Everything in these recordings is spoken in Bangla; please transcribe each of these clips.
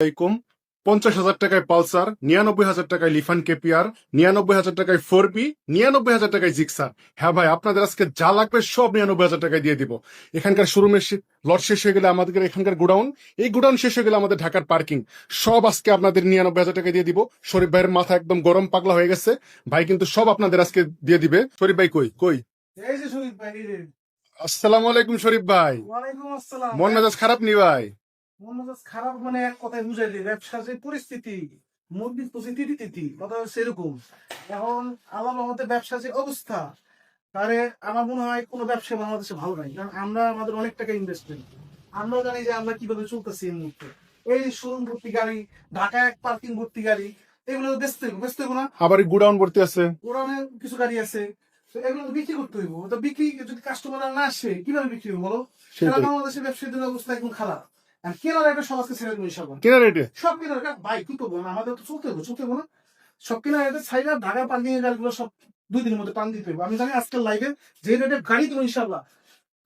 আলাইকুম। পঞ্চাশ হাজার টাকায় পালসার নিরানব্বই হাজার টাকায় লিফান কেপিয়ার নিরানব্বই হাজার টাকায় ফোর বি নিরানব্বই হাজার টাকায় জিক্সার। হ্যাঁ ভাই আপনাদের আজকে যা লাগবে সব নিরানব্বই হাজার টাকায় দিয়ে দিব। এখানকার শোরুমের লট শেষ হয়ে গেলে আমাদের এখানকার গোডাউন এই গোডাউন শেষ হয়ে গেলে আমাদের ঢাকার পার্কিং। সব আজকে আপনাদের নিরানব্বই হাজার টাকা দিয়ে দিব। শরীফ ভাইয়ের মাথা একদম গরম পাগলা হয়ে গেছে। ভাই কিন্তু সব আপনাদের আজকে দিয়ে দিবে। শরীফ ভাই কই? কই? আসসালামু আলাইকুম শরীফ ভাই। মন মেজাজ খারাপ নি ভাই? খারাপ মানে এক কথায় বুঝাই দিই ব্যবসার যে পরিস্থিতি মুরগির পরিস্থিতি কথা এরকম। এখন আমার মতে ব্যবসার যে অবস্থা তাহলে আমার মনে হয় কোনো ব্যবসা বাংলাদেশে ভালো নাই কারণ আমরা আমাদের অনেক টাকা আমরা জানি যে আমরা কীভাবে চলতেছি এই মুহূর্তে। এই শোরুম ভর্তি গাড়ি ঢাকা এক পার্কিং ভর্তি গাড়ি এগুলো বেচতে হইব বেচতে না? আবার গোডাউন ভর্তি আছে। ওরানে কিছু গাড়ি আছে এগুলো বিক্রি করতে হইব। তো বিক্রি যদি কাস্টমার না আসে কীভাবে বিক্রি হবে বলো? বাংলাদেশের ব্যবসায়ীদের অবস্থা একদম খারাপ। আর কেনার একটা সমাজকে ছেড়ে দেবো ইনশাল্লাহ কেনা রেটে সব কেনার একটা বাইক কি করব আমাদের তো চলতে হবে চলতে হবে না। সব কেনার একটা সাইডে ঢাকা পার্কিং এর গাড়িগুলো সব দুই দিনের মধ্যে টান দিতে হবে। আমি জানি আজকাল লাইভে যে রেটে গাড়ি দেবো ইনশাল্লাহ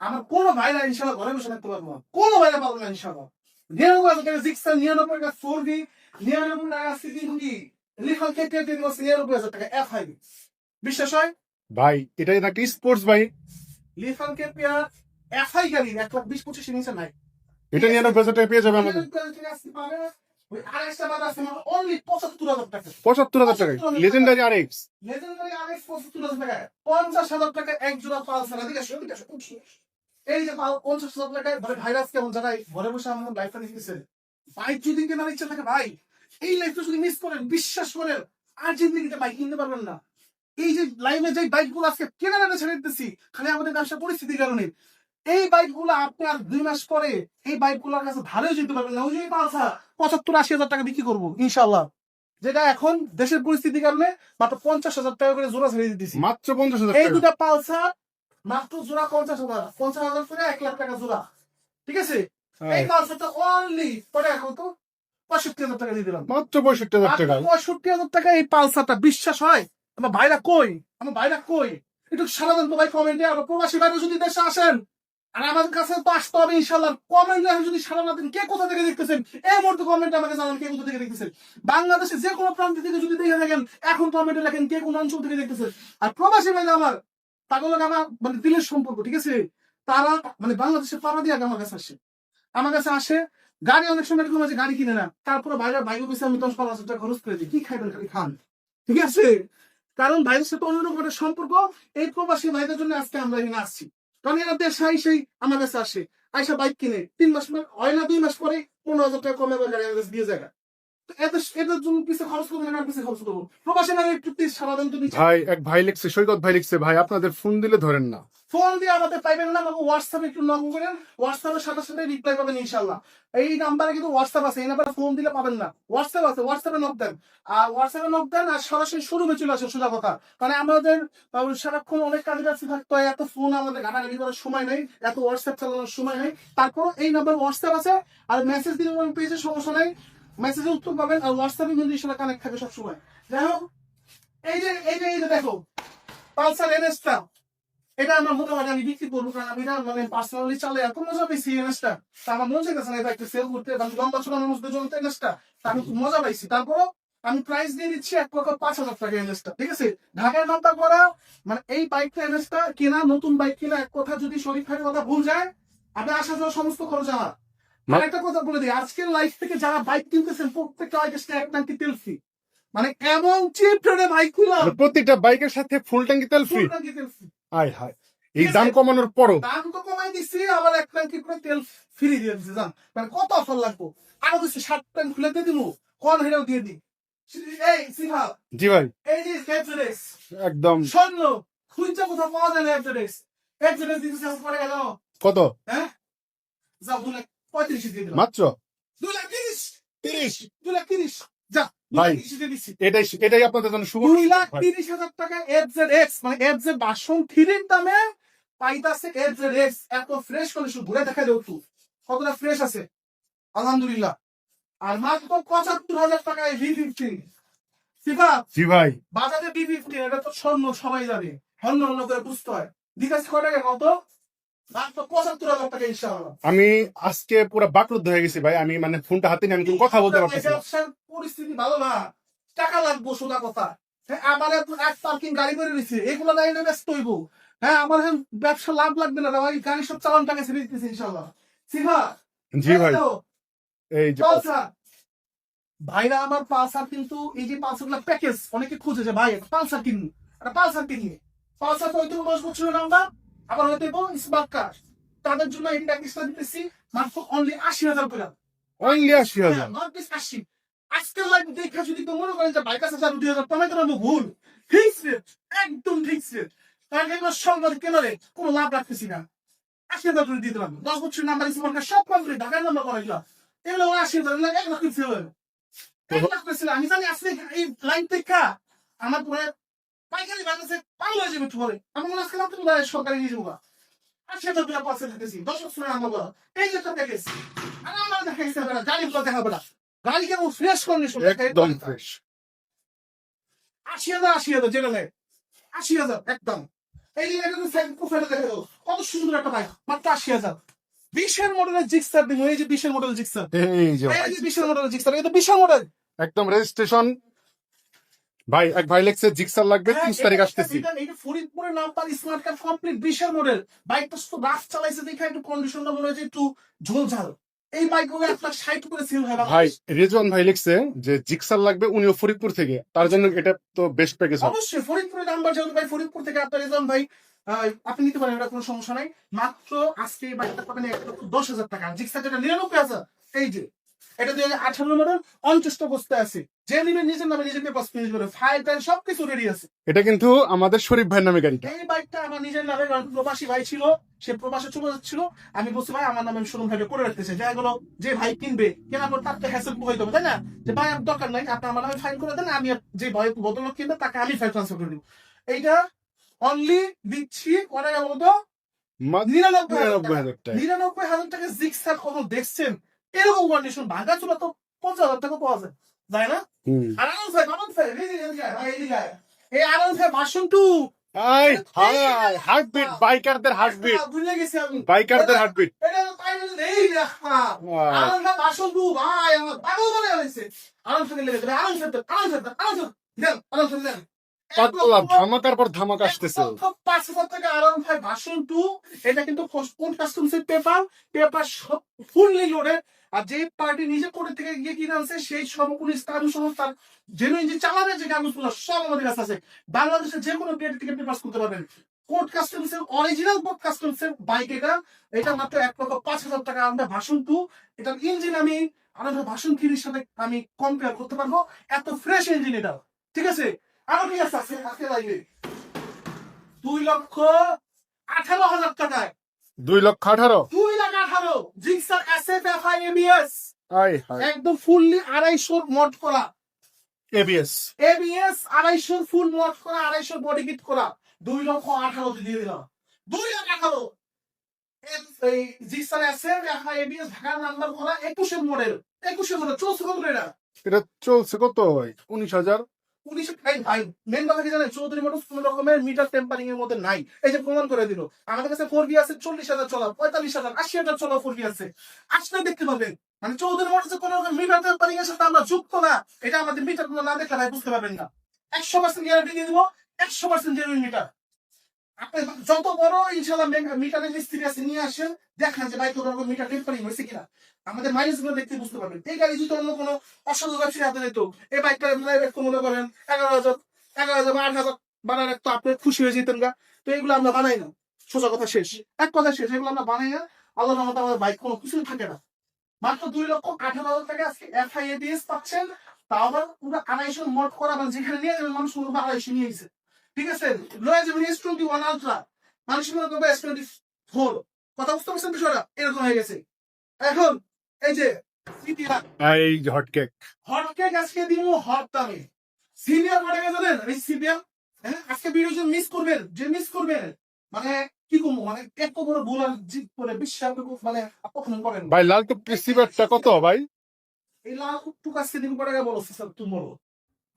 আমার কোনো ভাইরা ইনশাল্লাহ ঘরে বসে থাকতে পারব না। কোনো ভাইরা পারব না ইনশাল্লাহ নিরানব্বই হাজার টাকা জিক্সার নিরানব্বই টাকা ফোর বি নিরানব্বই টাকা সিটি হুগি লিখাল কেটে নিরানব্বই হাজার টাকা এফ আই বিশ্বাস হয়? ভাই এটাই নাকি স্পোর্টস ভাই। লিফান কেপিয়ার এফআই গাড়ি এক লাখ বিশ পঁচিশ নিচে নাই। এটা হাজার টাকা পেয়ে যাবে আমাদের। ভাইরাস কেমন বসে বাইক কেনার ইচ্ছা থাকে ভাই এই লাইফটা মিস করেন বিশ্বাস করেন আর জিন্দিগিতে বাইক কিনতে পারবেন না এই যে লাইভে যে বাইকগুলো আজকে কেনার ছেড়ে দিতেছি, খালি আমাদের ব্যবসা পরিস্থিতির কারণে। এই বাইকগুলো আপনি আর দুই মাস পরে এই বাইকগুলোর কাছে ভালোই যেতে পারবেন। না ওই যে পালসা পঁচাত্তর আশি হাজার টাকা বিক্রি করব ইনশাল্লাহ যেটা এখন দেশের পরিস্থিতির কারণে মাত্র পঞ্চাশ হাজার টাকা করে জোড়া ছেড়ে দিতেছি। মাত্র পঞ্চাশ হাজার এই দুটা পালসার মাত্র জোড়া পঞ্চাশ হাজার পঞ্চাশ হাজার করে এক লাখ টাকা জোড়া। ঠিক আছে? এই হ্যাঁ, পালসারটা অনলি পরে এখন তো? পঁয়ষট্টি হাজার টাকা দিয়ে দিলাম। মাত্র পঁয়ষট্টি হাজার টাকা। পঁয়ষট্টি হাজার টাকা এই পালসারটা বিশ্বাস হয়? আমার ভাইরা কই? আমার ভাইরা কই? একটু সারাদিন তো ভাই কমেন্টে আর প্রবাসী ভাইরা যদি দেশে আসেন। আর আমার কাছে তো আসতে হবে ইনশাল্লাহ কমেন্টে যদি সারা না কে কোথা থেকে দেখতেছেন? এই মুহূর্তে কমেন্টে আমাকে জানান কে কোথা থেকে দেখতেছেন। বাংলাদেশে যে কোনো প্রান্ত থেকে যদি দেখে থাকেন, এখন কমেন্টে লেখেন কে কোন অঞ্চল থেকে দেখতেছেন। আর প্রবাসী ভাইরা আমার তাগুলো আমার মানে দিলের সম্পর্ক, ঠিক আছে? তারা মানে বাংলাদেশে পাড়া দিয়ে আমার কাছে আসে। আমার কাছে আসে, গাড়ি অনেক সময় এরকম আছে গাড়ি কিনে না, তারপরে বাইরে বাইরে পিছিয়ে আমি দশ বারো হাজার টাকা খরচ করে দিই। কি খাইবেন খালি খান? ঠিক আছে? কারণ ভাইদের সাথে অন্যরকম একটা সম্পর্ক। এই প্রবাসী ভাইদের জন্য আজকে আমরা এখানে আসছি। কারণ এরা দেশে আইসেই আমার কাছে আসে। আইসা বাইক কিনে। তিন মাস পর হয় না, দুই মাস পরে পনেরো হাজার টাকা কমে গেলে দিয়ে যায়। ভাই একটু প্লিজ সারাদিন তো নিচে। ভাই এক ভাই লিখছে সৈকত ভাই লিখছে ভাই আপনাদের ফোন দিলে ধরেন না। ফোন দিয়ে আমাদের পাইবেন না আমাকে হোয়াটসঅ্যাপে একটু নক করেন হোয়াটসঅ্যাপের সাথে সাথে রিপ্লাই পাবেন ইনশাল্লাহ এই নাম্বারে কিন্তু হোয়াটসঅ্যাপ আছে এই নাম্বারে ফোন দিলে পাবেন না। হোয়াটসঅ্যাপ আছে হোয়াটসঅ্যাপে নক দেন। আর হোয়াটসঅ্যাপে নক দেন আর সরাসরি শোরুমে চলে আসে সোজা কথা। মানে আমাদের সারাক্ষণ অনেক কাজে কাছে থাকতে হয় এত ফোন আমাদের ঘাটাঘাটি করার সময় নেই এত হোয়াটসঅ্যাপ চালানোর সময় নেই। তারপর এই নাম্বার হোয়াটসঅ্যাপ আছে আর মেসেজ দিলে পেয়েছে সমস্যা নেই। মেসেজে উত্তর পাবেন আর হোয়াটসঅ্যাপে কিন্তু সেটা কানেক্ট থাকে সবসময়। যাই হোক, এই যে এই যে এই যে দেখো, পালসার এনএসটা এটা আমার মোটামুটি আমি বিক্রি করব কারণ আমি না মানে পার্সোনালি চালে এত মজা পেয়েছি এনএসটা তা আমার মনে চাইতেছে না এটা একটা সেল করতে। আমি লম্বা ছোট মানুষদের জন্য এনএসটা তা আমি খুব মজা পাইছি। তারপরও আমি প্রাইস দিয়ে দিচ্ছি এক লক্ষ পাঁচ হাজার টাকা এনএসটা ঠিক আছে? ঢাকায় নামটা করা মানে এই বাইকটা এনএসটা কেনা, নতুন বাইক কেনা, এক কথা যদি শরীর খাটের কথা ভুল যায়, আমি আসা যাওয়া সমস্ত খরচ আমার। একটা কথা বলে দিই আজকের লাইফ থেকে যারা বাইক কিনতেছেন প্রত্যেকটা বাইকের এক টাঙ্কি তেল ফ্রি মানে এমন চিপ রেটে বাইকগুলো প্রত্যেকটা বাইকের সাথে ফুল ট্যাঙ্কি তেল ফ্রি আয় হায় এই দাম কমানোর পরও। দাম তো কমাই দিচ্ছি আবার এক ট্যাঙ্কি করে তেল ফ্রি দিয়ে জান? মানে কত অফার লাগবো? আরও দিচ্ছি সাত ট্যাঙ্ক খুলে দিয়ে দিব কোন হেরাও দিয়ে দিই। এই সিফা জি ভাই। এই যে একদম। স্বর্ণ খুঁজছে কোথাও পাওয়া যায় এফজেডএক্স দিতেছে আমি পরে গেল কত? হ্যাঁ? যাও দু মাত্র? দু লাখ তিরিশ। তিরিশ? দু লাখ তিরিশ। যা ভাই। এটাই এটাই আপনাদের জন্য শুভ। দুই লাখ তিরিশ হাজার টাকা এফজেড এক্স মানে এফজেড বাসন থ্রির দামে পাইতাছে এফজেড এক্স এত ফ্রেশ করে শুধু ঘুরে দেখা দেও একটু। কতটা ফ্রেশ আছে? আলহামদুলিল্লাহ। আর মাত্র পঁচাত্তর হাজার টাকায় ভি ফিফটিন সিফা জি ভাই। বাজারে বি ফিফটিন এটা তো স্বর্ণ সবাই জানে। হন্য হন্য করে বুঝতে হয়। দিকাশ কয় টাকা কত? আমি আজকে পুরো বাকরুদ্ধ হয়ে গেছি ভাই। আমি মানে ফোনটা হাতে নিয়ে আমি কোনো কথা বলতে ব্যবসার পরিস্থিতি ভালো না। টাকা লাগবো সোজা কথা। হ্যাঁ, আমার এক পার্কিং গাড়ি করে দিচ্ছে এগুলো না ব্যস্ত হইব। হ্যাঁ আমার ব্যবসা লাভ লাগবে না ভাই। গাড়ি সব চালান টাকা ছেড়ে দিতেছে ইনশাল্লাহ সিফা জি ভাই। এই যে ভাইরা আমার পালসার কিন্তু এই যে পালসারগুলা প্যাকেজ অনেকে খুঁজে যে ভাই পালসার কিনুন একটা পালসার কিনি পালসার হয়তো দশ বছরের নাম্বার আবার হয়তো স্মার্ট কার তাদের জন্য এই প্যাকেজটা দিতেছি মাত্র অনলি আশি হাজার করে অনলি আশি হাজার this আশি। আজকের লাইভ দেখে যদি কেউ মনে করেন যে বাইক আছে চার দুই হাজার রাখব ভুল। ফিক্স রেট একদম ফিক্স রেট কারণ এগুলো সরকার কেন লাভ রাখতেছি না। আশি হাজার করে দিয়ে দিলাম দশ বছর নাম্বার ইসে মনে সব কমপ্লিট ঢাকার নাম্বার করা এগুলো এগুলো আশি হাজার এক লাখ ফেল এক লাখ আমি জানি আসলে এই লাইন দেখা। আমার পরে পাইকারি বাজারে হয়ে যাবে পরে আমার মনে আজকে রাত্রে সরকারি নিয়ে যাব টাকা পাশে থাকতেছি দশ বছরের নাম্বার করা এই যে একটা প্যাকেজ আর আমার গাড়ি গুলো দেখাবো না। গাড়ি কেমন ফ্রেশ কন্ডিশন একদম ফ্রেশ আশি হাজার আশি হাজার যেটা নেয়। আশি হাজার একদম। এই যে একটা প্রোফাইলে দেখে দাও কত সুন্দর একটা বাইক মাত্র আশি হাজার। বিশের মডেলের জিক্সার এই যে বিশের মডেল জিক্সার এই যে বিশের মডেল জিক্সার এই তো বিশাল মডেল একদম রেজিস্ট্রেশন ভাই এক ভাই লেখছে জিক্সার লাগবে হ্যাঁ, তিরিশ তারিখ আসতেছি। এটা ফরিদপুরের নাম্বার স্মার্ট কার্ড কমপ্লিট বিশাল মডেল বাইকটা শুধু রাফ চালাইছে দেখে একটু কন্ডিশনটা মনে হয়েছে একটু ঝোলঝাল। এই বাইকগুলো লাখ ষাট করে সেল হয় ভাই রেজওয়ান ভাই লিখছে যে জিক্সার লাগবে উনিও ফরিদপুর থেকে। তার জন্য এটা তো বেস্ট প্যাকেজ অবশ্যই ফরিদপুরের নাম্বার যেহেতু ভাই ফরিদপুর থেকে আপনার রেজন ভাই আপনি নিতে পারেন এটা কোনো সমস্যা নাই। মাত্র আজকে এই বাইকটা পাবেন এক লক্ষ দশ হাজার টাকা। জিক্সা যেটা নিরানব্বই হাজার এই যে। এটা দুই হাজার আঠারো মডেল অঞ্চষ্ট অবস্থায় আছে। যে নিবে নিজের নামে নিজেকে পাস ফিনিশ করে ফাইল টাইল সবকিছু রেডি আছে। এটা কিন্তু আমাদের শরীফ ভাইয়ের নামে গাড়িটা। এই বাইকটা আমার নিজের নামে কারণ প্রবাসী ভাই ছিল সে প্রবাসে চলে যাচ্ছিল। আমি বলছি ভাই আমার নামে শোরুম ভাইটা করে রাখতেছে। যা এগুলো যে ভাই কিনবে কেনার পর তার তো হ্যাসেল হইতে হবে তাই না? যে ভাই আমার দরকার নাই আপনি আমার নামে ফাইল করে দেন আমি যে ভাই বদল কিনবে তাকে আমি ফাইল ট্রান্সফার করে দিব। এইটা অনলি দিচ্ছি বলতো মাত্র নিরানব্বই হাজার নিরানব্বই টাকা। হাজার টাকা। নিরানব্বই হাজার টাকা জিক্সার কত দেখছেন? এরকম কন্ডিশন ভাঙা চুলা তো পঞ্চাশ হাজার টাকা পাওয়া যায় তাই না আনন্দ ভাই আনন্দ ভাই এই আনন্দ ভাই ভাষণ টু হার্টবিট বাইকারদের হার্টবিট ভুলে গেছি আমি বাইকারদের হার্টবিট আনন্দ ভাই আমার ধামাকার পর ধামাক আসতেছে। পাঁচ হাজার আরাম ভাই ভাষণ টু এটা কিন্তু কোন পেপার পেপার ফুললি লোডেড আর যে পার্টি নিজে করে থেকে গিয়ে কিনে আনছে সেই সম্পূর্ণ কাগজ সহ জেনুইন যে চালাবে যে কাগজগুলো সব আমাদের কাছে আছে। বাংলাদেশের যে কোনো বিয়ের থেকে পেপার করতে পারবেন। কোর্ট কাস্টমসের অরিজিনাল কোর্ট কাস্টমসের বাইক এটা। এটা মাত্র এক লক্ষ পাঁচ হাজার টাকা। আমরা ভাষণ টু এটার ইঞ্জিন আমি আমাদের ভাষণ থ্রির সাথে আমি কম্পেয়ার করতে পারব। এত ফ্রেশ ইঞ্জিন এটা। ঠিক আছে? আরও কি আছে আজকে আজকে লাগবে দুই লক্ষ আঠারো হাজার টাকায়। দুই লক্ষ আঠারো? দুই লাখ আঠারো। Gixxer S F F I ABS একদম ফুললি আড়াইশোর মড করা। এবিএস এবিএস আড়াইশোর ফুল মড করা আড়াইশোর বডি কিট করা। দুই লক্ষ আঠারো দিয়ে দিলাম। দুই লাখ আঠারো। এই Gixxer S F F I ABS ঢাকার নাম্বার করা একুশের মডেল একুশের মডেল চলছে কত এটা? এটা চলছে কত উনিশ হাজার? টেম্পারিং এর মধ্যে নাই। এই যে প্রমাণ করে দিল। আমাদের কাছে ফোর বি আছে, চল্লিশ হাজার চলা, পঁয়তাল্লিশ হাজার, আশি হাজার চলা ফোর বি আছে। আসলে দেখতে পাবেন মানে চৌধুরী মোটর কোন মিটার টেম্পারিং এর সাথে আমরা যুক্ত না, এটা আমাদের মিটার না দেখলে ভাই বুঝতে পারবেন না। একশো পার্সেন্ট গ্যারান্টি দিয়ে দিব, একশো পার্সেন্ট জেনুইন মিটার যত বড় ইনশাল্লাহ মিটারের মিস্ত্রি আছে, নিয়ে আসেন, দেখেন যে ভাই কোন রকম মিটার টেম্পারিং হয়েছে কিনা। আমাদের মাইলেজগুলো দেখতে বুঝতে পারবেন। এই গাড়ি যদি অন্য কোনো অসাধু ব্যবসায়ী হাতে নিত, এই বাইকটা একটু মনে করেন এগারো হাজার এগারো হাজার বা আট হাজার বানার একটু আপনি খুশি হয়ে যেতেন গা। তো এগুলো আমরা বানাই না। সোজা কথা শেষ। এক কথা শেষ, এগুলো আমরা বানাই না। আল্লাহ রহমতে আমাদের বাইক কোনো কিছু থাকে না। মাত্র দুই লক্ষ আঠারো হাজার টাকা আজকে এফআই এবিএস পাচ্ছেন। তাও আবার পুরো আড়াইশো মোট করা মানে যেখানে নিয়ে যাবেন, মানুষ মনে আড়াইশো নিয়ে গেছে। ঠিক আছে? লয়ে যাবেন এস টোয়েন্টি ওয়ান আলট্রা মানুষ মনে করবে এস টোয়েন্টি ফোর কথা বুঝতে পারছেন বিষয়টা? এরকম হয়ে গেছে। এখন এই যে এই হট কেক হটকেক আজকে দিব হট দামে। সিনিয়র গেছে জানেন? এই সিনিয়র হ্যাঁ? আজকে ভিডিও যে মিস করবেন। যে মিস করবেন মানে কি করব? মানে এক বড় ভুল আর জিত করে বিশ্বাস মানে কখন করেন ভাই লাল টুক রিসিভারটা কত ভাই? এই লাল টুক আজকে দিন পড়ে গেছে বলো? স্যার তুমি বলো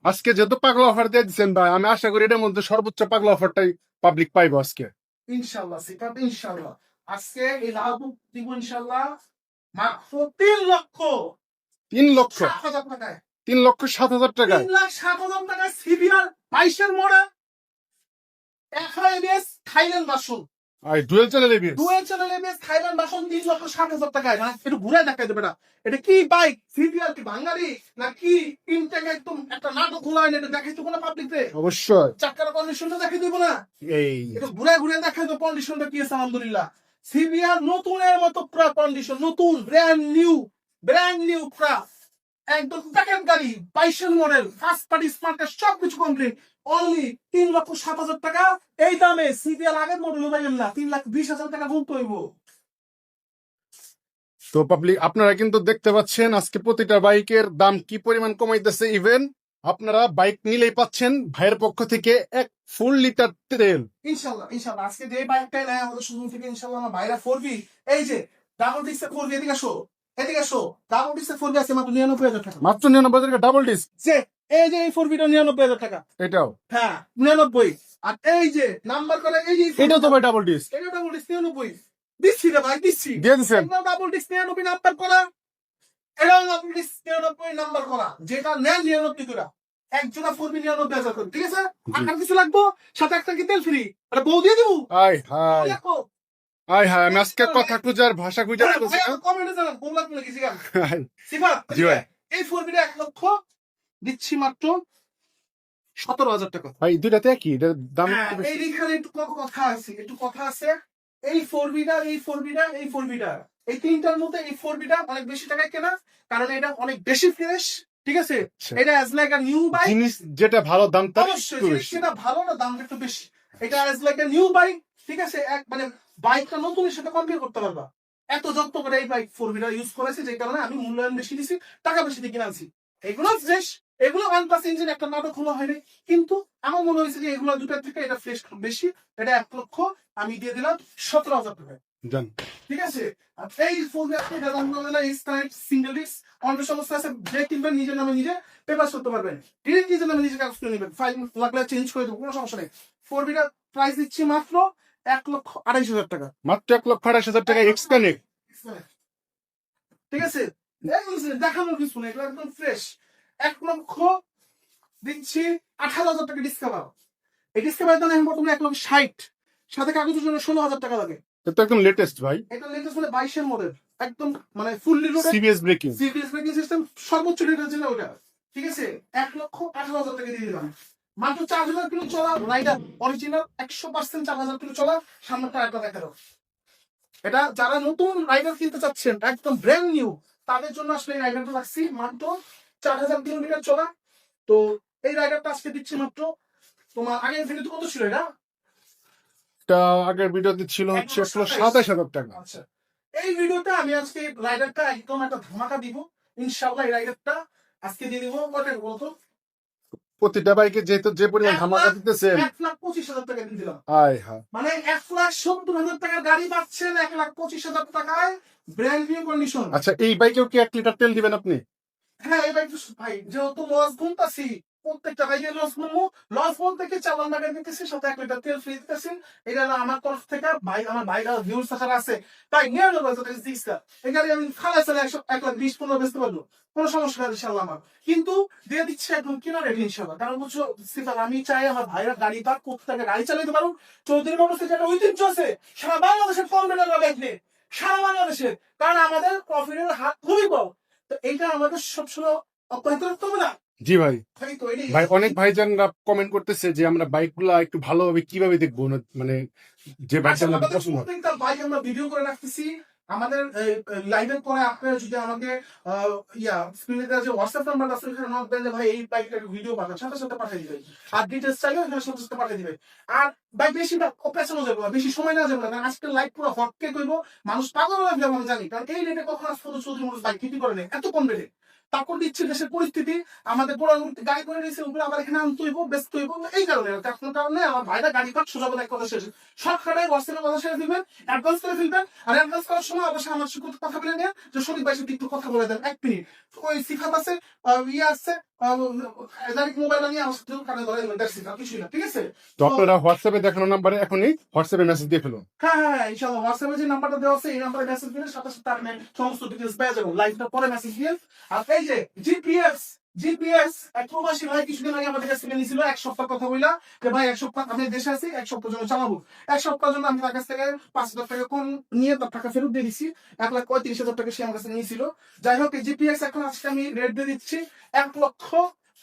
আজকে যেহেতু পাগলা অফার দিয়ে দিচ্ছেন ভাই আমি আশা করি এটার মধ্যে সর্বোচ্চ পাগলা অফারটাই পাবলিক পাইবো আজকে। ইনশাল্লাহ সিফাত ইনশাল্লাহ আজকে এই দিব ইনশাল্লাহ মাত্র তিন লক্ষ। তিন লক্ষ? সাত হাজার টাকায়। তিন লক্ষ সাত হাজার টাকায়? তিন লাখ সাত হাজার টাকায় সিবিআর বাইশের মোড়ে এফআইবিএস থাইল্যান্ড বাসন আর dual channel ABS dual channel ABS Thailand version তিন লক্ষ ষাট হাজার টাকায় মানে একটু ঘুরে দেখাই দেবে না। এটা কি বাইক কি বাঙালি? না কি ইনটেক একদম একটা নাটক হয় এটা দেখাই দেবো না পাবলিকতে অবশ্যই। চাক্কার কন্ডিশনটা দেখাই দেবো না। এই। একটু ঘুরে ঘুরে দেখাই দেবো কন্ডিশনটা কি আছে আলহামদুলিল্লাহ। সিবিআর নতুনের মতো পুরা কন্ডিশন নতুন ব্র্যান্ড নিউ ব্র্যান্ড নিউ পুরা। একদম প্যাকেট গাড়ি বাইশের মডেল ফার্স্ট পার্টি স্মার্ট সব কিছু কমপ্লিট অনলি তিন লক্ষ সাত হাজার টাকা। এই দামে আগের মডেল পাইবেন না। তিন লাখ বিশ হাজার টাকা গুনতে হইব। তো পাবলিক আপনারা কিন্তু দেখতে পাচ্ছেন আজকে প্রতিটা বাইকের দাম কি পরিমাণ কমাইতেছে ইভেন আপনারা বাইক নিলেই পাচ্ছেন ভাইয়ের পক্ষ থেকে এক ফুল লিটার তেল। ইনশাল্লাহ ইনশাল্লাহ। আজকে যে বাইকটাই নেয় আমাদের শোরুম থেকে ইনশাল্লাহ আমার ভাইরা ফোরবি এই যে ডাবল ডিস্ক ফোরবি এদিকে আসো এদিকে আসো। ডাবল ডিস্ক ফোরবি আছে মাত্র নিরানব্বই হাজার টাকা। মাত্র নিরানব্বই টাকা ডাবল ডিস্ক এই যে এই ফোরবিটা নিরানব্বই হাজার টাকা। এটাও? হ্যাঁ নিরানব্বই। আর এই যে নাম্বার করে এই যে এটাও তো ভাই ডাবল ডিস্ক এটা ডাবল ডিস্ক নিরানব্বই। দিচ্ছি রে ভাই দিচ্ছি। দিয়ে দিচ্ছেন ডাবল ডিস্ক নিরানব্বই নাম্বার করা। এটাও ডাবল ডিস্ক নিরানব্বই নাম্বার করা। যেটা নেন নিরানব্বই করা। ফোরবি নিরানব্বই হাজার করে। ঠিক আছে? আর কিছু লাগবো? সাথে একটা কি তেল ফ্রি আরে বউ দিয়ে দিবো? আমি আজকে কথা খুঁজার ভাষা খুঁজার কমেন্টে জানান কোন লাগবে নাকি সিগার জি ভাই। এই ফোরবিটা এক লক্ষ। দিচ্ছি মাত্র সতেরো হাজার টাকা। ভাই দুইটাতে একই? দাম হ্যাঁ, একটু এই এখানে একটু কথা আছে একটু কথা আছে। এই ফোর বিটার এই ফোর বিটার এই ফোর বিটার এই তিনটার মধ্যে এই ফোর বিটার অনেক বেশি টাকায় কেনা কারণ এটা অনেক বেশি ফ্রেশ ঠিক আছে? আচ্ছা। এটা as like a new bike জিনিস যেটা ভালো দাম তার অবশ্যই সেটা ভালো না দাম একটু বেশি। এটা as like a new bike ঠিক আছে? এক মানে বাইকটা নতুনের সাথে কম্পেয়ার করতে পারবা। এত যত্ন করে এই বাইক ফোর হুইলার ইউজ করেছে যে কারণে আমি মূল্যায়ন বেশি দিছি টাকা বেশি দিয়ে কিনে আনছি। এগুলো ফ্রেশ এগুলো ওয়ান প্লাস ইঞ্জিন একটা নাটক হলো হয়নি। কিন্তু আমার মনে হয়েছে যে এগুলো দুটার থেকে এটা ফ্রেশ বেশি। এটা এক লক্ষ আমি দিয়ে দিলাম সতেরো হাজার টাকা। ঠিক আছে? আর এই ফোন এটা দাম হবে না স্টাইপ সিঙ্গেল ডিস্ক অনেক সমস্যা আছে যে কিনবেন নিজের নামে নিজে পেপার করতে পারবেন। ডিরেক্ট নিজের নামে নিজে কাগজ করে নেবেন। ফাইল লাগলে চেঞ্জ করে দেবো কোনো সমস্যা নেই। ফোর প্রাইস দিচ্ছি মাত্র এক লক্ষ আড়াইশ হাজার টাকা। মাত্র এক লক্ষ আঠাশ হাজার টাকা। ঠিক আছে? দেখানোর কিছু নেই এগুলো একদম ফ্রেশ এক লক্ষ দিচ্ছি আঠারো হাজার টাকা ডিসকাভার এই ডিসকাভার দাম এখন বর্তমানে এক লক্ষ ষাট। সাথে কাগজের জন্য ষোলো হাজার টাকা লাগে। এটা একদম লেটেস্ট ভাই। এটা লেটেস্ট মানে বাইশের মডেল একদম মানে fully loaded CBS braking serious braking system সর্বোচ্চ রেট না ওটা। ঠিক আছে? এক লক্ষ আঠারো হাজার টাকা দিয়ে দিলাম। মাত্র চার হাজার কিলো চলা রাইডার অরিজিনাল একশো পার্সেন্ট চার হাজার কিলো চলা। সামনে টায়ারটা দেখা এটা যারা নতুন রাইডার কিনতে চাচ্ছেন একদম ব্র্যান্ড নিউ তাদের জন্য আসলে এই রাইডারটা রাখছি। মাত্র চার হাজার কিলোমিটার চলা। তো এই রাইডারটা আজকে দিচ্ছি মাত্র তোমার আগের ভিডিওতে কত ছিল এটা? এটা আগের ভিডিওতে ছিল হচ্ছে সাতাশ হাজার টাকা। আচ্ছা। এই ভিডিওতে আমি আজকে রাইডারটা একদম একটা ধামাকা দিব। ইনশাআল্লাহ এই রাইডারটা আজকে দিয়ে দিব কত বলতো? প্রতিটা বাইকে যেহেতু যে পরিমাণ ধামাকা দিতেছেন এক লাখ পঁচিশ হাজার টাকা দিয়ে দিলাম। আয় হ্যাঁ। মানে এক লাখ সত্তর হাজার টাকার গাড়ি পাচ্ছেন এক লাখ পঁচিশ হাজার টাকায়। ব্র্যান্ড নিউ কন্ডিশন আচ্ছা এই বাইকেও কি এক লিটার তেল দিবেন আপনি? হ্যাঁ এই বাইক ভাই যেহেতু লস গুনতাছি প্রত্যেকটা বাইকের লস গুনবো লস চালান টাকা দিতেছি সাথে এক লিটার তেল ফ্রি দিতেছি। এটা আমার তরফ থেকে ভাই আমার ভাইরা আছে। তাই নিয়ে এই গাড়ি আমি খালাই চলে একশো এক লাখ বিশ পনেরো বেচতে পারব। কোনো সমস্যা নেই ইনশাল্লাহ আমার। কিন্তু দিয়ে দিচ্ছে একদম কিনা রেডি ইনশাল্লাহ কারণ বুঝছ সিফার আমি চাই আমার ভাইরা গাড়ি পাক করতে থাকে গাড়ি চালাতে পারুন চৌধুরী মানুষ থেকে একটা ঐতিহ্য আছে। সারা বাংলাদেশের রেটার নেই সারা বাংলাদেশের কারণ আমাদের প্রফিটের হাত খুবই কম। তো এইটা আমাদের সবসময় অব্যাহত রাখতে হবে না? জি ভাই। ভাই অনেক ভাই অনেক ভাইজানরা কমেন্ট করতেছে যে আমরা বাইকগুলা একটু ভালোভাবে কীভাবে দেখব? মানে যে বাইকটা আচ্ছা, আমাদের আমাদের পছন্দ বাইক আমরা ভিডিও করে রাখতেছি। আমাদের লাইভের পরে আপনারা যদি আমাকে ইয়া স্ক্রিনে দেওয়া যে হোয়াটসঅ্যাপ নাম্বার আছে, ওখানে নক দেন যে ভাই, এই বাইকটার ভিডিও পাঠা সাথে সাথে পাঠিয়ে দিবে আর ডিটেলস চাইলে ওখানে সাথে সাথে পাঠিয়ে দিবে আর ভাই বেশি পেছনে যাবে না, বেশি সময় না যাবে না, কারণ আজকে লাইভ পুরো হটকে কইব, মানুষ পাগল হয়ে যাবে, আমি জানি। কারণ এই রেটে কখন আজ পর্যন্ত চৌধুরী মানুষ বাইক বিক্রি করে নেই, এত কম রেটে তারপর দিচ্ছে দেশের পরিস্থিতি আমাদের পুরো গাড়ি করে নিয়েছে উপরে আবার এখানে আনতে হইব ব্যস্ত হইব এই কারণে কারণ কারণে আমার ভাইরা গাড়ি পাক সোজা বলে কথা শেষ। সরকারে হোয়াটসঅ্যাপে কথা সেরে দিবেন অ্যাডভান্স করে ফেলবেন আর অ্যাডভান্স করার সময় অবশ্যই আমার সাথে কথা বলে নেন যে শরীর বাইশে একটু কথা বলে দেন এক মিনিট। ওই সিফাত আছে ইয়ে আছে আমার আপনারা হোয়াটসঅ্যাপে দেখানো নাম্বারে এখনই হোয়াটসঅ্যাপে মেসেজ দিয়ে ফেলুন। হ্যাঁ হ্যাঁ হ্যাঁ, ইনশাআল্লাহ হোয়াটসঅ্যাপে যে নাম্বারটা দেওয়া আছে এই নাম্বারে মেসেজ দিলে সাথে সাথে আপনি সমস্ত ডিটেলস পেয়ে যাবেন। লাইভটা পরে মেসেজ দিয়ে আর এই যে জিপিএস জিপিএস এক প্রবাসী ভাই কিছুদিন আগে আমাদের কাছ থেকে নিয়েছিল এক সপ্তাহ কথা যে ভাই এক সপ্তাহ আমি দেশে আছি এক সপ্তাহ জন্য চালাবো। এক সপ্তাহের জন্য আমি তার কাছ থেকে পাঁচ হাজার টাকা কম নিয়ে তার টাকা ফেরত দিয়ে দিচ্ছি এক লাখ পঁয়ত্রিশ হাজার টাকা সে আমার কাছে নিয়েছিল। যাই হোক জিপিএস এখন আজকে আমি রেট দিয়ে দিচ্ছি এক লক্ষ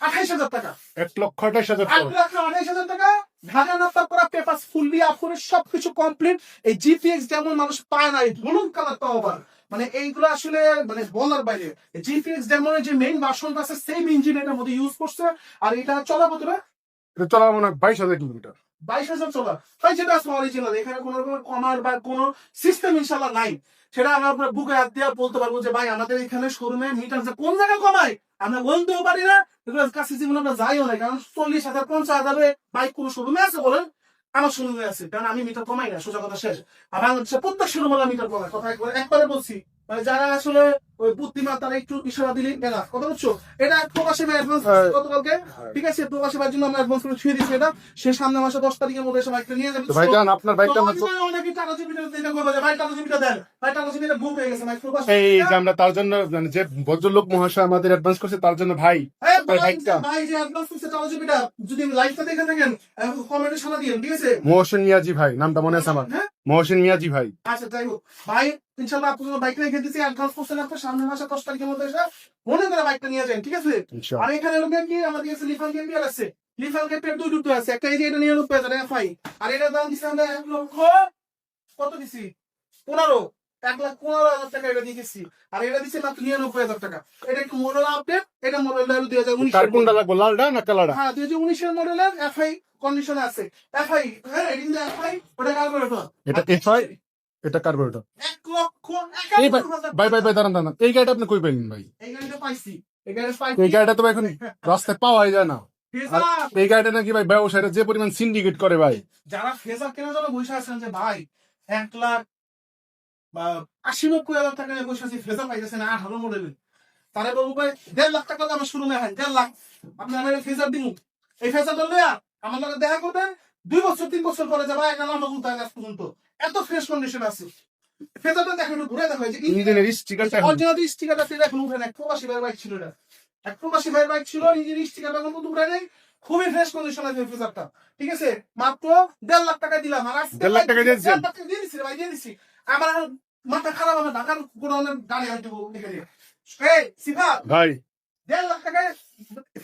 আঠাইশ হাজার টাকা। এক লক্ষ আঠাশ হাজার এক লক্ষ আঠাইশ হাজার টাকা ঢাকা করা পেপার ফুললি আপুরে সবকিছু কমপ্লিট এই জিপিএক্স যেমন মানুষ পায় না এই কালারটা আবার। মানে এইগুলো আসলে মানে বলার বাইরে। জিপিএক্স যেমন যে মেইন ভার্সনটা আছে সেম ইঞ্জিন এটার মধ্যে ইউজ করছে আর এটা চলা বোতলে এটা চলা মনে হয় বাইশ হাজার কিলোমিটার। বাইশ হাজার চলা। তাই যেটা আছে অরিজিনাল এখানে কোনো রকম কমার বা কোনো সিস্টেম ইনশাল্লাহ নাই। সেটা আমরা আপনার বুকে হাত দিয়ে বলতে পারব যে ভাই আমাদের এখানে শোরুমে মিটার যে কোন জায়গায় কমায়? আমরা বলতেও পারি না। কাছে যেগুলো আমরা যাইও না কারণ চল্লিশ হাজার পঞ্চাশ হাজারে বাইক কোনো শোরুমে আছে বলেন। আমার শোরুমে আছে কারণ আমি মিটার কমাই না সোজা কথা শেষ। আর বাংলাদেশে প্রত্যেক শোরুমে মিটার কমায় কথা একবারে একবারে বলছি মানে যারা আসলে ওই বুদ্ধিমান তারা একটু ইশারা দিলে গেলা কথা বুঝছ? এটা প্রকাশে অ্যাডভান্স হ্যাঁ। গতকালকে। ঠিক আছে প্রকাশে ভাইয়ের জন্য আমরা অ্যাডভান্স করে ছুঁয়ে দিচ্ছি এটা। সে সামনে মাসে দশ তারিখের মধ্যে এসে বাইকটা নিয়ে যাবে। তো ভাইজান আপনার বাইকটা অনেকে টাকা দেখে বলবে যে ভাই টাকা জিবিটা দেন। ভাই টাকা জিবিটা বুক হয়ে গেছে ভাই প্রকাশ এই যে আমরা তার জন্য মানে যে ভদ্রলোক মহাশয় আমাদের অ্যাডভান্স করছে তার জন্য ভাই। মহসিন মিয়াজি ভাই নামটা মনে আছে আমার। হ্যাঁ? মহসিন মিয়াজি ভাই। আচ্ছা যাই হোক। ভাই ইনশাল্লাহ আপনার বাইক রেখে দিচ্ছি অ্যাডভান্স করছেন আপনার সামনে মাসে দশ তারিখের মধ্যে এসে। মনে করে বাইকটা নিয়ে যান ঠিক আছে? আর এখানে লোক কি আমাদের কাছে লিফাল গেম আছে। লিফাল গেমের দুই দুটো আছে। একটা এই যে এটা নিয়ে হাজার এফআই আর এটার দাম দিচ্ছি আমরা এক লক্ষ কত দিছি? পনেরো। এক লাখ পনেরো হাজার টাকা এটা দিয়ে গেছি আর এটা দিচ্ছে মাত্র নিরানব্বই হাজার টাকা। এটা একটু মডেল আপডেট এটা মডেল দুই হাজার উনিশ কোনটা লাগবো লালটা না কালারটা? হ্যাঁ দুই হাজার উনিশের মডেলের এফআই কন্ডিশন আছে। এফআই হ্যাঁ এটা কিন্তু এফআই ওটা কার্বোরেটর এটা FI? এটা কার্বোরেটর এক লক্ষ ভাই ভাই ভাই দাঁড়ান দাঁড়ান এই গাড়িটা আপনি কই পেলেন ভাই? এই গাড়িটা পাইছি। এই গাড়িটা পাইছি। এই গাড়িটা তো এখন রাস্তায় পাওয়াই যায় না। এই গাড়িটা নাকি ভাই ব্যবসায়ীরা যে পরিমাণ সিন্ডিকেট করে ভাই। যারা ফেজার কেনার জন্য বসে আছেন যে ভাই এক লাখ আশি নব্বই হাজার টাকা নিয়ে বসে আছি ফেজার পাইতেছে না আঠারো মডেলের তারা বাবু ভাই দেড় লাখ টাকা আমার শুরু না দেড় লাখ। আপনি আমার ফেজার দিন এই ফেজারটা লইয়া আমার লগে দেখা করবেন দুই বছর তিন বছর পরে যাবা এক নাম নতুন তাই আজ পর্যন্ত। এত ফ্রেশ কন্ডিশন আছে। ফেজারটা দেখো একটু ঘুরে দেখো যে ইঞ্জিনের স্টিকারটা অরিজিনাল স্টিকারটা ফিরে এখন। উঠে না প্রবাসী ভাইয়ের বাইক ছিল এটা। এক প্রবাসী ভাইয়ের বাইক ছিল নিজের স্টিকারটা কিন্তু উঠে নেই। খুবই ফ্রেশ কন্ডিশন আছে ফিচারটা ঠিক আছে? মাত্র দেড় লাখ টাকা দিলাম। আর দেড় লাখ টাকা দিয়ে ভাই দিয়ে আমার মাথা খারাপ হবে গাড়ি আনতে লিখে এই সিফা ভাই। দেড় লাখ টাকায়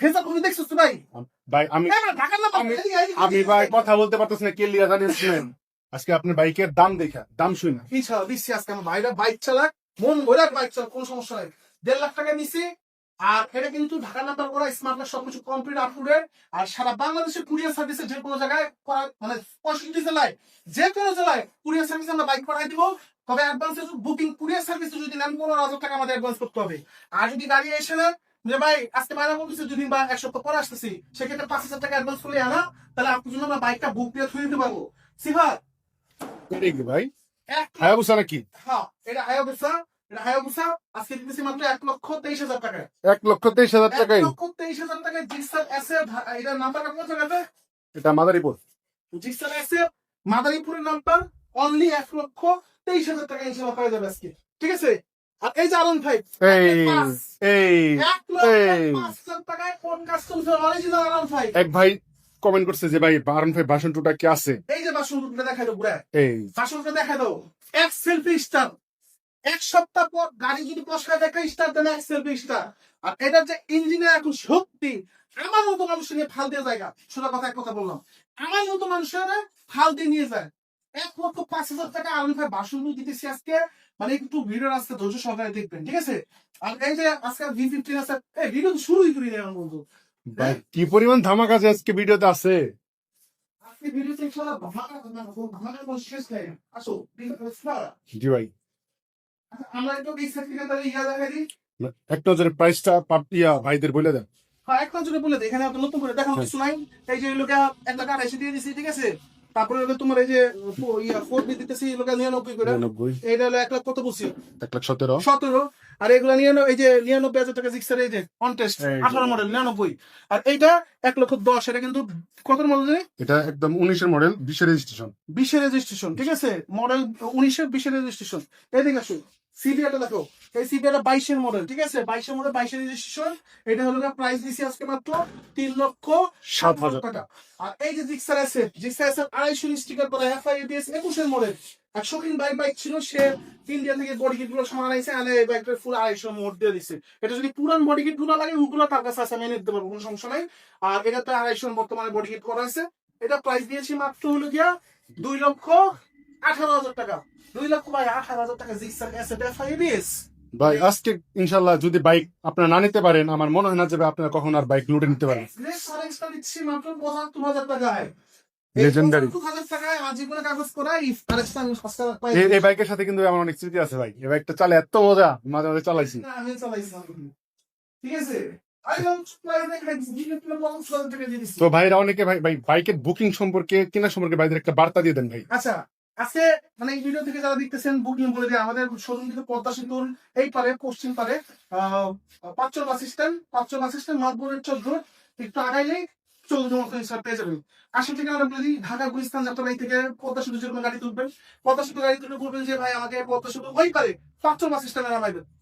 ফেসার তুমি দেখছিস তো ভাই? ভাই আমি মানে আমি- ভাই কথা বলতে পারতেছি না কে জানিস আজকে আপনার বাইকের দাম দেখা দাম শুই না ইনশাল্লাহ দিচ্ছি আজকে আমার ভাইরা বাইক চালাক মন ভরে বাইক চালাক কোনো সমস্যা নাই। দেড় লাখ টাকা নিছি আর এটা কিন্তু ঢাকা নাম্বার করা স্মার্ট সবকিছু কমপ্লিট আপডেট আর সারা বাংলাদেশের কুরিয়ার সার্ভিসে যে কোনো জায়গায় মানে পঁয়ষট্টি জেলায় যে কোনো জেলায় কুরিয়ার সার্ভিস আমরা বাইক পাঠাই দিব। তবে অ্যাডভান্স বুকিং কুরিয়ার সার্ভিসে যদি নেন পনেরো হাজার টাকা আমাদের অ্যাডভান্স করতে হবে। আর যদি গাড়ি এসে না যে ভাই আজকে বাইরে বলতেছে দুদিন বা এক সপ্তাহ পরে আসতেছি সেক্ষেত্রে পাঁচ হাজার টাকা অ্যাডভান্স করলে আনা। তাহলে আপনার জন্য আমরা বাইকটা বুক দিয়ে থুয়ে দিতে পারব। সিফা এটা কি ভাই? হায়াবুসা নাকি? হ্যাঁ এটা হায়াবুসা। এটা হায়াবুসা আজকে দিতেছি মাত্র এক লক্ষ তেইশ হাজার টাকায়। এক লক্ষ তেইশ হাজার এক লক্ষ তেইশ হাজার টাকায় জিক্সার এসে এটার নাম্বার আপনার জায়গাতে এটা মাদারীপুর। জিক্সার এসে মাদারীপুরের নাম্বার অনলি এক লক্ষ তেইশ হাজার টাকা ইনশাল্লাহ পাওয়া যাবে আজকে। ঠিক আছে? আর এই যে আরন ফাইভ এক আরন ফাইভ ভাই কমেন্ট করছে যে ভাই বারণ ভাই বাসন টুটা কি আছে? এই যে বাসনটা দেখাই এই। বাসনটা দেখাই দাও। এক সেলফি স্টার এক সপ্তাহ পর গাড়ি যদি পশকা দেখা স্টার দেন এক সেলফি স্টার আর এটার যে ইঞ্জিনের এখন শক্তি আমার মতো মানুষের নিয়ে ফাল দিয়ে জায়গা। সোজা কথা এক কথা বললাম। আমার মতো মানুষের ফাল দিয়ে নিয়ে যায়। এক লক্ষ পাঁচ হাজার টাকা আমি ভাই বাসন দিতেছি আজকে। মানে একটু ভিডিওর আজকে ধৈর্য সহকারে দেখবেন ঠিক আছে? আর এই যে আজকে ভি ফিফটিন আছে এই ভিডিও শুরুই করি না বন্ধু। কি পরিমাণ ধামাকা আছে আজকে ভিডিওতে আছে। আজকে ভিডিওতে ইনশাআল্লাহ ধামাকা ধামাকা ধামাকা শেষ নেই। আসো জি ভাই। আমরা একটু ইয়া দেখাই দিই। এক নজরে প্রাইসটা ইয়া ভাইদের বলে দেন। হ্যাঁ এক নজরে বলে দিই এখানে নতুন করে দেখানো কিছু নাই। এই যে লোকে এক টাকা আড়াইশো দিয়ে দিছি ঠিক আছে? তারপরে হলো তোমার এই যে ইয়া ফোর বি দিতেছি এগুলো নিরানব্বই করে। নিরানব্বই। হলো এক লাখ কত বলছি? এক লাখ সতেরো। সতেরো। আর এগুলো নিরানব্বই এই যে নিরানব্বই হাজার টাকা জিক্সার এই যে অনটেস্ট আঠারো মডেল নিরানব্বই। আর এইটা এক লক্ষ দশ এটা কিন্তু কত মডেল জানি? এটা একদম উনিশের মডেল বিশের রেজিস্ট্রেশন বিশের রেজিস্ট্রেশন ঠিক আছে? মডেল উনিশের বিশের রেজিস্ট্রেশন এদিকে আসো সিবিআটা দেখো। এই সিবিআটা বাইশের মডেল ঠিক আছে? বাইশের মডেল বাইশের রেজিস্ট্রেশন এটা হলো প্রাইস দিছি আজকে মাত্র তিন লক্ষ সাত হাজার। টাকা। আর এই যে জিক্সার আছে জিক্সার আছে আড়াইশো স্টিকার করা এফআই এবিএস একুশের মডেল আর শৌখিন বাইক বাইক ছিল সে ইন্ডিয়া থেকে বডি কিটগুলো সমান আইছে আনে এই বাইকটার ফুল আড়াইশো মোট দিয়ে দিছে। এটা যদি পুরান বডি কিটগুলো লাগে ওগুলো তার কাছে আছে আমি এনে দিতে পারব কোনো সমস্যা নাই। আর এটা তো আড়াইশো বর্তমানে বডি কিট করা আছে। এটা প্রাইস দিয়েছি মাত্র হলো গিয়া দুই লক্ষ আঠারো হাজার টাকা। দুই লক্ষ ভাই আঠারো হাজার টাকা জিক্সার এসে এফআই এবিএস ভাই আজকে ইনশাল্লাহ যদি বাইক আপনারা না নিতে পারেন আমার মনে হয় না যে আপনারা কখন আর বাইক লুটে নিতে পারেন। দিচ্ছি মাত্র পঁচাত্তর হাজার টাকায়। করা এই বাইকের সাথে কিন্তু আমার অনেক স্মৃতি আছে ভাই। এই বাইকটা চালে এত মজা মাঝে মাঝে চালাইছি। ঠিক আছে। তো ভাইরা অনেকে ভাই ভাই বাইকের বুকিং সম্পর্কে কেনা সম্পর্কে ভাইদের একটা বার্তা দিয়ে দেন ভাই। আচ্ছা আজকে মানে এই ভিডিও থেকে যারা দেখতেছেন বুকিং বলে দিয়ে আমাদের শোরুম থেকে পদ্মা সেতুর এই পারে পশ্চিম পারে। আহ, পাঁচ বাস স্ট্যান্ড পাঁচচল বাস স্ট্যান্ড মাতবরের চোদ্দ একটু আগাইলেই মতো স্যার পেয়ে ঢাকা গুলিস্তান থেকে পদ্মা সেতু যেরকম পদ্মা সেতু বলবেন যে, ভাই, আমাকে পদ্মা সেতু ওই পারে পাঁচচল বাস স্ট্যান্ডে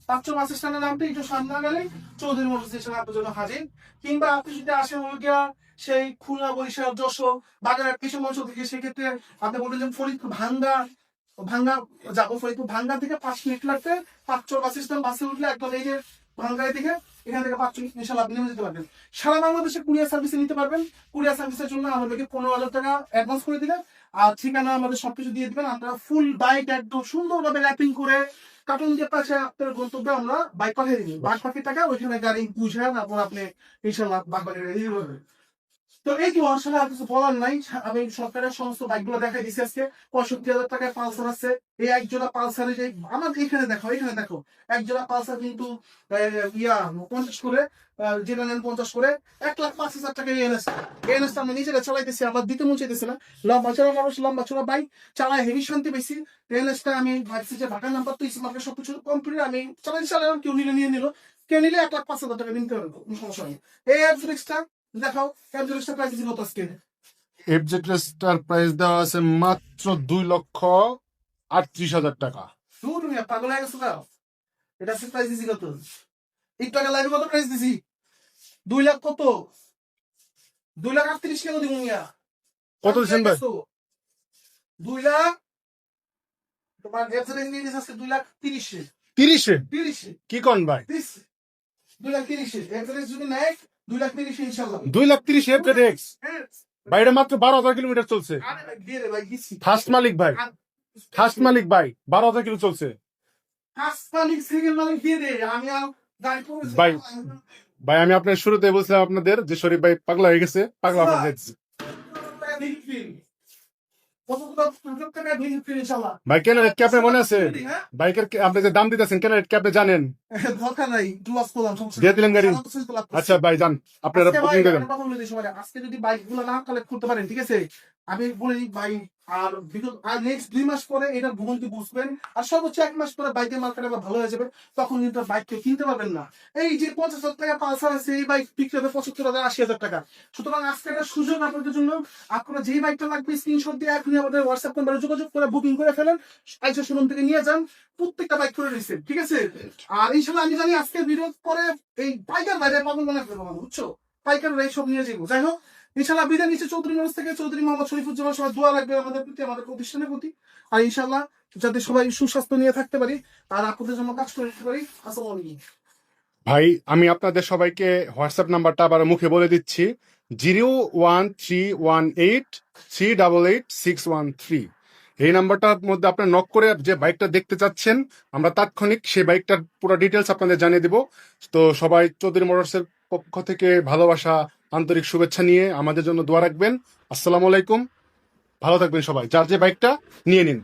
পাঁচচল বাস স্ট্যান্ডে নামতে একটু গেলে চৌধুরী মোটর স্টেশন আপনার জন্য হাজির। কিংবা আপনি যদি আসেন সেই খুলনা, বরিশাল, যশোর বাজারের কিছু অঞ্চল থেকে, সেক্ষেত্রে আপনি যে, ফরিদপুর ভাঙ্গা ভাঙ্গা, যাব ফরিদপুর ভাঙ্গা থেকে পাঁচ মিনিট লাগবে। পাঁচচর বাস স্ট্যান্ড বাসে উঠলে একদম এই যে ভাঙ্গায় থেকে এখান থেকে পাঁচশো ইনশাল্লাহ আপনি নেমে যেতে পারবেন। সারা বাংলাদেশে কুরিয়ার সার্ভিসে নিতে পারবেন। কুরিয়ার সার্ভিসের জন্য আমাদেরকে পনেরো হাজার টাকা অ্যাডভান্স করে দিলে আর ঠিকানা আমাদের সবকিছু দিয়ে দিবেন। আপনারা ফুল বাইক একদম সুন্দরভাবে র্যাপিং করে কার্টুন দিয়ে পাশে আপনার গন্তব্যে আমরা বাইক পাঠিয়ে দিই। বাদ বাকি টাকা ওইখানে গাড়ি বুঝান তারপর আপনি ইনশাল্লাহ বাদ বাকি রেডি করবেন তো এই কি আসলে আর কিছু বলার নাই, আমি সরকারের সমস্ত বাইকগুলো দেখাই দিচ্ছি আজকে। পঁয়ষট্টি হাজার টাকায় পালসার আছে। এই এক জোড়া পালসারে যে, আমার এখানে দেখো এখানে দেখো। এক জোড়া পালসার কিন্তু ইয়া, পঞ্চাশ করে পঞ্চাশ করে, এক লাখ পাঁচ হাজার টাকা এনএস এনএস নিজেরা চালাইতেছি দিতে মন না। লম্বা চড়া মানুষ, লম্বা চড়া বাইক, চালায় হেভি শান্তি পেয়েছি এনএসটা আমি ভাবছি যে ঢাকার নাম্বার তো ইসমার্কের সবকিছু কমপ্লিট আমি চালাই চালালাম কেউ নিলে নিয়ে নিল। কেউ নিলে এক লাখ পাঁচ হাজার টাকা নিতে পারব সমস্যা নেই। এই অ্যাপজুরিক্সটা দেখাও অ্যাপজুরিক্সটা প্রাইস দিচ্ছি কত আজকে। এফজেড রেস্টার প্রাইস দেওয়া আছে মাত্র দুই লক্ষ আটত্রিশ হাজার টাকা। দূর মিয়া পাগল হয়ে গেছো এটা প্রাইস দিছি কত? একটু আগে লাইভে কত প্রাইস দিছি। দুই লাখ কত? দুই লাখ আটত্রিশ কেন দিব মিয়া? কত দিচ্ছেন ভাই? দুই লাখ? তোমার এফজেড নিয়ে আজকে দুই লাখ তিরিশে। তিরিশে? তিরিশে। কি কন ভাই? দুই লাখ তিরিশে। এফজেড যদি নেয় দুই লাখ তিরিশে হ্যাঁ ভাই এটা মাত্র বারো হাজার কিলোমিটার চলছে ফার্স্ট মালিক ভাই ফার্স্ট মালিক ভাই বারো হাজার কিলো চলছে ভাই। ভাই আমি আপনার শুরুতে বলছিলাম আপনাদের যে শরীফ ভাই পাগলা হয়ে গেছে পাগলা আপনার যাচ্ছে ভাই কেন রেট কি আপনার মনে আছে বাইকের আপনি যে দাম দিতেছেন কেন রেট কি আপনি জানেন দরকার নাই একটু করলাম দিয়ে দিলেন গাড়ি? আচ্ছা ভাই যান আপনারা বুকিং দেবেন একটা কথা বলে দিই সবাই, আজকে যদি বাইক না কালেক্ট করতে পারেন ঠিক আছে? আমি বলে দিই ভাই আর বিগত আর নেক্সট দুই মাস পরে এটার ভূগোলটি বুঝবেন আর সর্বোচ্চ এক মাস পরে বাইকের মার্কেট আবার ভালো হয়ে যাবে তখন কিন্তু বাইক কেউ কিনতে পারবেন না। এই যে পঞ্চাশ হাজার টাকা পালসার আছে এই বাইক বিক্রি হবে পঁচাত্তর হাজার আশি হাজার টাকা। সুতরাং আজকে একটা সুযোগ আপনাদের জন্য আপনারা যেই বাইকটা লাগবে স্ক্রিনশট দিয়ে এখনই আমাদের হোয়াটসঅ্যাপ নাম্বারে যোগাযোগ করে বুকিং করে ফেলেন আইসো শোরুম থেকে নিয়ে যান। প্রত্যেকটা বাইক করে নিচ্ছে ঠিক আছে? আর ইনশাল্লাহ আমি জানি আজকে ভিডিও পরে এই পাইকার বাইরে পাগল মনে করব না, বুঝছ? পাইকার এই সব নিয়ে যাব যাই হোক ইনশাল্লাহ বিদায় নিচ্ছে চৌধুরী মানুষ থেকে। চৌধুরী মোহাম্মদ শরীফুজ্জামান সবাই দোয়া লাগবে আমাদের প্রতি আমাদের প্রতিষ্ঠানের প্রতি। আর ইনশাল্লাহ যাতে সবাই সুস্বাস্থ্য নিয়ে থাকতে পারি আর আপনাদের জন্য কাজ করে দিতে পারি। আসসালামু ভাই আমি আপনাদের সবাইকে হোয়াটসঅ্যাপ নাম্বারটা আবার মুখে বলে দিচ্ছি। Zero one three one eight three double eight six one three. এই নাম্বারটার মধ্যে আপনার নক করে যে বাইকটা দেখতে চাচ্ছেন, আমরা তাৎক্ষণিক সেই বাইকটার পুরো ডিটেলস আপনাদের জানিয়ে দিব। তো সবাই চৌধুরী মোটরসের পক্ষ থেকে ভালোবাসা, আন্তরিক শুভেচ্ছা নিয়ে আমাদের জন্য দোয়া রাখবেন। আসসালামু আলাইকুম। ভালো থাকবেন সবাই। যার যে বাইকটা নিয়ে নিন।